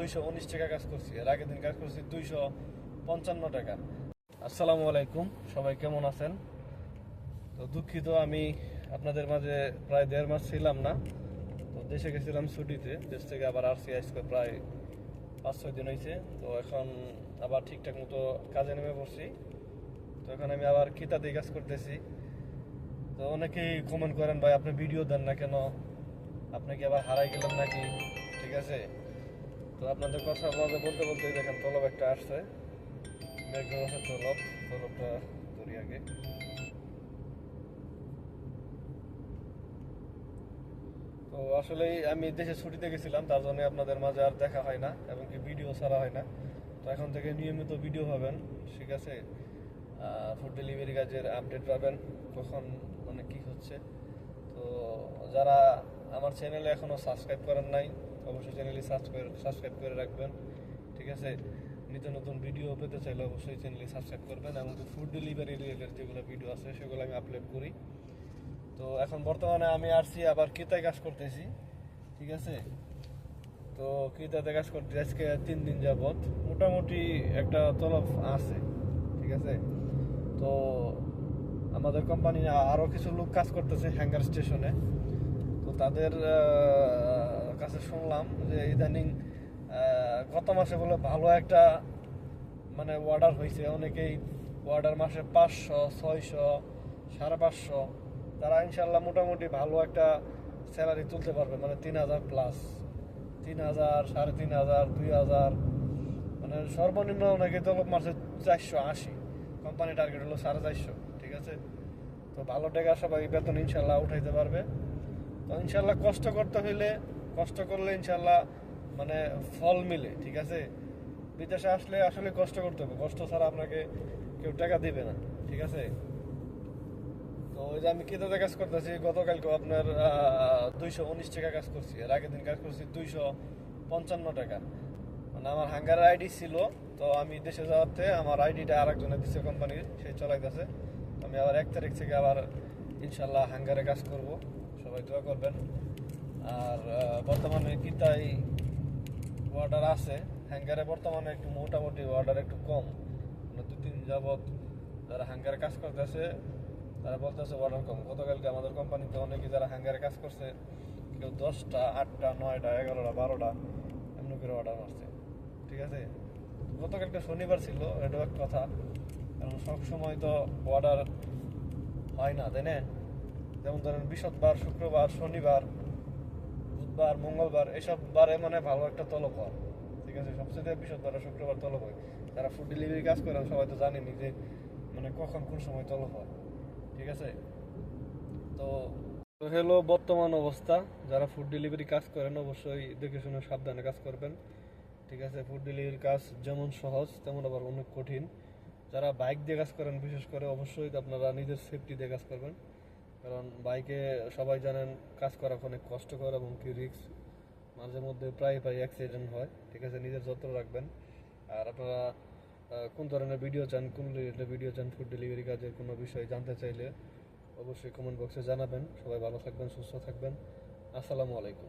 দুইশো উনিশ টাকা কাজ করছি। এর আগের দিন কাজ করছি দুইশো পঞ্চান্ন টাকা। আসসালামু আলাইকুম, সবাই কেমন আছেন? তো দুঃখিত, আমি আপনাদের মাঝে প্রায় দেড় মাস ছিলাম না। তো দেশে গেছিলাম ছুটিতে, দেশ থেকে আবার আসছি আজকে প্রায় পাঁচ, ছয় দিন হয়েছে তো এখন আবার ঠিকঠাক মতো কাজে নেমে পড়ছি। তো এখন আমি আবার কিতাতে কাজ করতেছি। তো অনেকেই কমেন্ট করেন, ভাই, আপনি ভিডিও দেন না কেন? আপনি কি আবার হারাই গেলেন নাকি? ঠিক আছে? তো আপনাদের কথা বলতে বলতে বলতে দেখেন তলব একটা আসছে। মেঘনাথের তলব, তলবটা ধরি আগে। তো আসলে আমি দেশে ছুটিতে গেছিলাম, তার জন্য আপনাদের মাঝে আর দেখা হয় না, এবং কি ভিডিও ছাড়া হয় না। তো এখন থেকে নিয়মিত ভিডিও পাবেন, ঠিক আছে? ফুড ডেলিভারি কাজের আপডেট পাবেন, কখন মানে কি হচ্ছে। তো যারা আমার চ্যানেলে এখনও সাবস্ক্রাইব করেন নাই অবশ্যই চ্যানেলটি সাবস্ক্রাইব সাবস্ক্রাইব করে রাখবেন, ঠিক আছে? নিত্য নতুন ভিডিও পেতে চাইলে অবশ্যই চ্যানেলটি সাবস্ক্রাইব করবেন এবং ফুড ডেলিভারি রিলেটেড যেগুলো ভিডিও আছে, সেগুলো আমি আপলোড করি। তো এখন বর্তমানে আমি আসছি আবার কিতায় কাজ করতেছি, ঠিক আছে? তো কিতাতে কাজ করতে আজকে তিন দিন যাবৎ। মোটামুটি একটা তলব আছে, ঠিক আছে? তো আমাদের কোম্পানি আরও কিছু লোক কাজ করতেছে হ্যাঙ্গার স্টেশনে তো তাদের কাছে শুনলাম যে ইদানিং গত মাসে বলে ভালো একটা মানে অর্ডার হয়েছে। অনেকেই অর্ডার মাসে পাঁচশো, ছয়শো, সাড়ে পাঁচশো। তারা ইনশাল্লাহ মোটামুটি ভালো একটা স্যালারি তুলতে পারবে মানে তিন হাজার প্লাস তিন হাজার, সাড়ে তিন হাজার, দুই হাজার। মানে সর্বনিম্ন অনেকে তলব মাসে চারশো আশি। কোম্পানি টার্গেট হলো সাড়ে চারশো, ঠিক আছে? তো ভালো টাকা সবাই বেতন ইনশাল্লাহ উঠাইতে পারবে। তো ইনশাল্লাহ কষ্ট করতে হইলে কষ্ট করলে ইনশাল্লাহ মানে ফল মিলে, ঠিক আছে? বিদেশে আসলে আসলে কষ্ট করতে হবে। কষ্ট ছাড়া আপনাকে কেউ টাকা দিবে না, ঠিক আছে? তো ওই যে আমি কিতাতে কাজ করতেছি গতকালকে আপনার দুইশো উনিশ টাকা কাজ করছি। এর আগের দিন কাজ করছি দুইশো পঞ্চান্ন টাকা। মানে আমার হাঙ্গারের আইডি ছিল, তো আমি দেশে যাওয়াতে আমার আইডিটা আরেকজনে দিচ্ছে কোম্পানির, সে চলাইতেছে। আমি আবার এক তারিখ থেকে আবার ইনশাল্লাহ হাঙ্গারে কাজ করব। সবাই দোয়া করবেন। আর বর্তমানে কিতাই অর্ডার আছে। হ্যাঙ্গারে বর্তমানে একটু মোটামুটি অর্ডার একটু কম। মানে দু তিন যাবৎ যারা হ্যাঙ্গারে কাজ করতেছে, তারা বলতেছে অর্ডার কম। গতকালকে আমাদের কোম্পানিতে অনেকে যারা হ্যাঙ্গারে কাজ করছে, কেউ দশটা, আটটা, নয়টা, এগারোটা, বারোটা, এমনি করে অর্ডার মারছে। ঠিক আছে? গতকালকে শনিবার ছিল এটাও এক কথা। কারণ সব সময় তো অর্ডার হয় না, তাই না? যেমন ধরেন বৃহস্পতিবার শুক্রবার, শনিবার বুধবার, মঙ্গলবার এসব বারে মানে ভালো একটা তলব হয়। ঠিক আছে? সবচেয়ে বৃহস্পতিবার, শুক্রবার তলব হয়। যারা ফুড ডেলিভারি কাজ করেন সবাই তো জানেনি যে মানে কখন কোন সময় তলব হয়। ঠিক আছে? তো হলো বর্তমান অবস্থা। যারা ফুড ডেলিভারি কাজ করেন, অবশ্যই দেখে শুনে সাবধানে কাজ করবেন। ঠিক আছে? ফুড ডেলিভারি কাজ যেমন সহজ, তেমন আবার অনেক কঠিন। যারা বাইক দিয়ে কাজ করেন, বিশেষ করে অবশ্যই আপনারা নিজের সেফটি দিয়ে কাজ করবেন। কারণ বাইকে সবাই জানেন কাজ করা অনেক কষ্টকর এবং কি রিক্স মাঝে মধ্যে প্রায় প্রায় অ্যাক্সিডেন্ট হয়, ঠিক আছে? নিজের যত্ন রাখবেন। আর আপনারা কোন ধরনের ভিডিও চান, কোন রিলেটেড ভিডিও চান ফুড ডেলিভারি কাজের কোনো বিষয়ে জানতে চাইলে অবশ্যই কমেন্ট বক্সে জানাবেন। সবাই ভালো থাকবেন, সুস্থ থাকবেন। আসসালামু আলাইকুম।